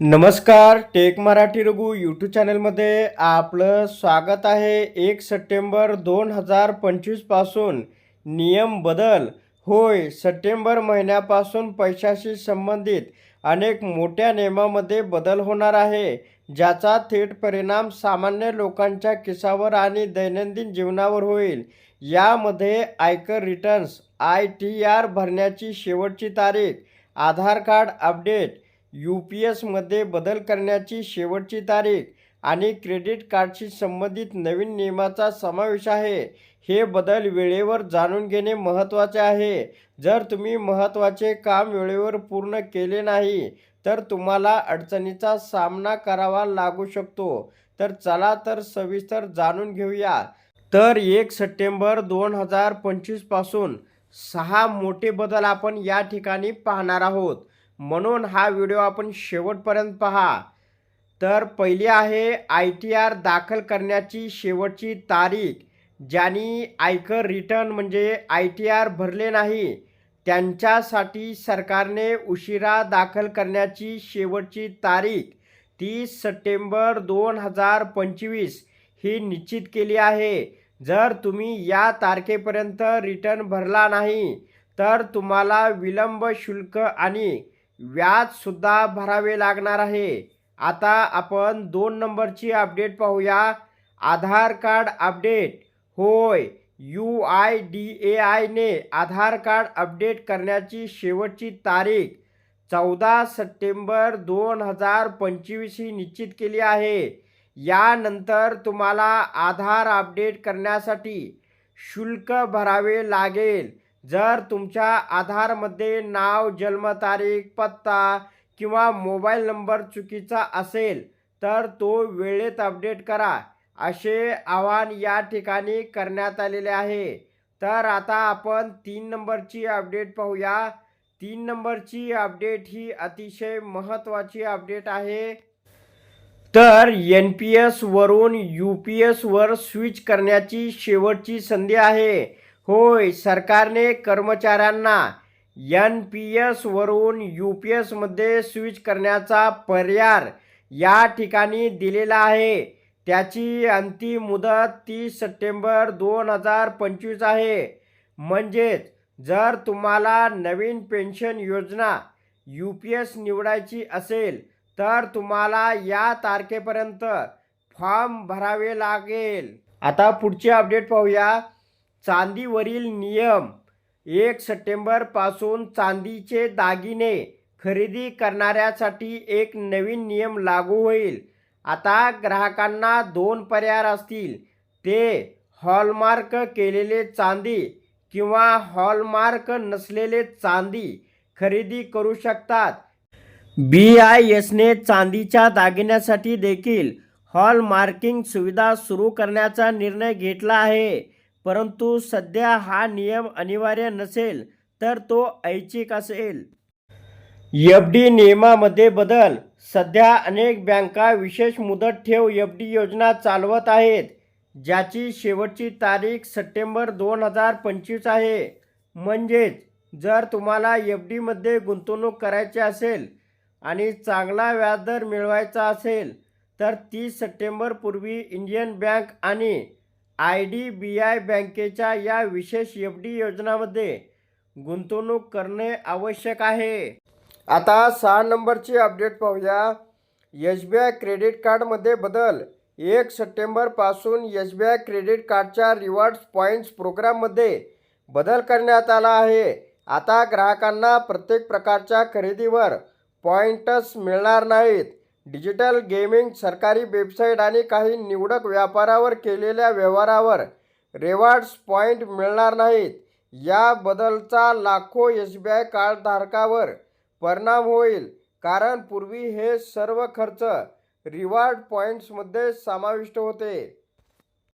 नमस्कार take Marathi Raghu YouTube चॅनलमध्ये आपलं स्वागत आहे. एक सप्टेंबर दोन हजार पंचवीसपासून नियम बदल. होय सप्टेंबर महिन्यापासून पैशाशी संबंधित अनेक मोठ्या नियमामध्ये बदल होणार आहे ज्याचा थेट परिणाम सामान्य लोकांच्या किसावर आणि दैनंदिन जीवनावर होईल. यामध्ये आयकर रिटर्न्स आय टी आर भरण्याची शेवटची तारीख Aadhaar card update U P एसमध्ये बदल करण्याची शेवटची तारीख आणि क्रेडिट कार्डशी संबंधित नवीन नियमाचा समावेश आहे. हे बदल वेळेवर जाणून घेणे महत्त्वाचे आहे. जर तुम्ही महत्त्वाचे काम वेळेवर पूर्ण केले नाही तर तुम्हाला अडचणीचा सामना करावा लागू शकतो. तर चला तर सविस्तर जाणून घेऊया. तर एक सप्टेंबर दोन हजार पंचवीसपासून सहा मोठे बदल आपण या ठिकाणी पाहणार आहोत. म्हणून हा व्हिडिओ आपण शेवटपर्यंत पहा. तर पहिली आहे आय टी आर दाखल करण्याची शेवटची तारीख. ज्यांनी आयकर रिटर्न म्हणजे आय टी आर भरले नाही त्यांच्यासाठी सरकारने उशिरा दाखल करण्याची शेवटची तारीख तीस सप्टेंबर दोन हजार पंचवीस ही निश्चित केली आहे. जर तुम्ही या तारखेपर्यंत रिटर्न भरला नाही तर तुम्हाला विलंब शुल्क आणि व्याजसुद्धा भरावे लागणार आहे. आता आपण दोन नंबरची अपडेट पाहूया. Aadhaar card update. होय यू आय डी ए आयने आधार कार्ड अपडेट करण्याची शेवटची तारीख चौदा सप्टेंबर दोन हजार पंचवीस ही निश्चित केली आहे. यानंतर तुम्हाला आधार अपडेट करण्यासाठी शुल्क भरावे लागेल. जर तुमच्या आधारमध्ये नाव जन्मतारीख पत्ता किंवा मोबाईल नंबर चुकीचा असेल तर तो वेळेत अपडेट करा. असे आवाहन या ठिकाणी करण्यात आलेले आहे. तर आता आपण तीन नंबरची अपडेट पाहूया. तीन नंबरची अपडेट ही अतिशय महत्त्वाची अपडेट आहे. तर एन पी एसवरून यू पी एसवर स्विच करण्याची शेवटची संधी आहे. होय सरकारने कर्मचाऱ्यांना एन पी एसवरून यू पी एसमध्ये स्विच करण्याचा पर्याय या ठिकाणी दिलेला आहे. त्याची अंतिम मुदत तीस सप्टेंबर दोन हजार पंचवीस आहे. म्हणजेच जर तुम्हाला नवीन पेन्शन योजना यू पी एस निवडायची असेल तर तुम्हाला या तारखेपर्यंत फॉर्म भरावे लागेल. आता पुढची अपडेट पाहूया. चांदीवरील नियम. एक सप्टेंबरपासून चांदीचे दागिने खरेदी करणाऱ्यासाठी एक नवीन नियम लागू होईल. आता ग्राहकांना दोन पर्याय असतील. ते हॉलमार्क केलेले चांदी किंवा हॉलमार्क नसलेले चांदी खरेदी करू शकतात. बी आय एसने चांदीच्या दागिन्यासाठी देखील हॉलमार्किंग सुविधा सुरू करण्याचा निर्णय घेतला आहे. परंतु सध्या हा नियम अनिवार्य नसेल तर तो ऐच्छिक असेल. एफ डी नियमामध्ये बदल. सध्या अनेक बँका विशेष मुदत ठेव एफ डी योजना चालवत आहेत ज्याची शेवटची तारीख सप्टेंबर दोन हजार पंचवीस आहे. म्हणजेच जर तुम्हाला एफ डीमध्ये गुंतवणूक करायची असेल आणि चांगला व्याजदर मिळवायचा असेल तर तीस सप्टेंबरपूर्वी इंडियन बँक आणि आय डी बी आय बँकेच्या या विशेष एफ डी योजनामध्ये गुंतवणूक करणे आवश्यक आहे. आता सहा नंबरची अपडेट पाहूया. एस बी आय क्रेडिट कार्डमध्ये बदल. एक सप्टेंबरपासून एस बी आय क्रेडिट कार्डच्या रिवॉर्ड्स पॉईंट्स प्रोग्राममध्ये बदल करण्यात आला आहे. आता ग्राहकांना प्रत्येक प्रकारच्या खरेदीवर पॉईंट्स मिळणार नाहीत. डिजिटल गेमिंग सरकारी वेबसाईट आणि काही निवडक व्यापारावर केलेल्या व्यवहारावर रेवॉर्ड्स पॉईंट मिळणार नाहीत. या बदलचा लाखो एस बी आय कार्डधारकावर परिणाम होईल. कारण पूर्वी हे सर्व खर्च रिवॉर्ड पॉईंट्समध्ये समाविष्ट होते.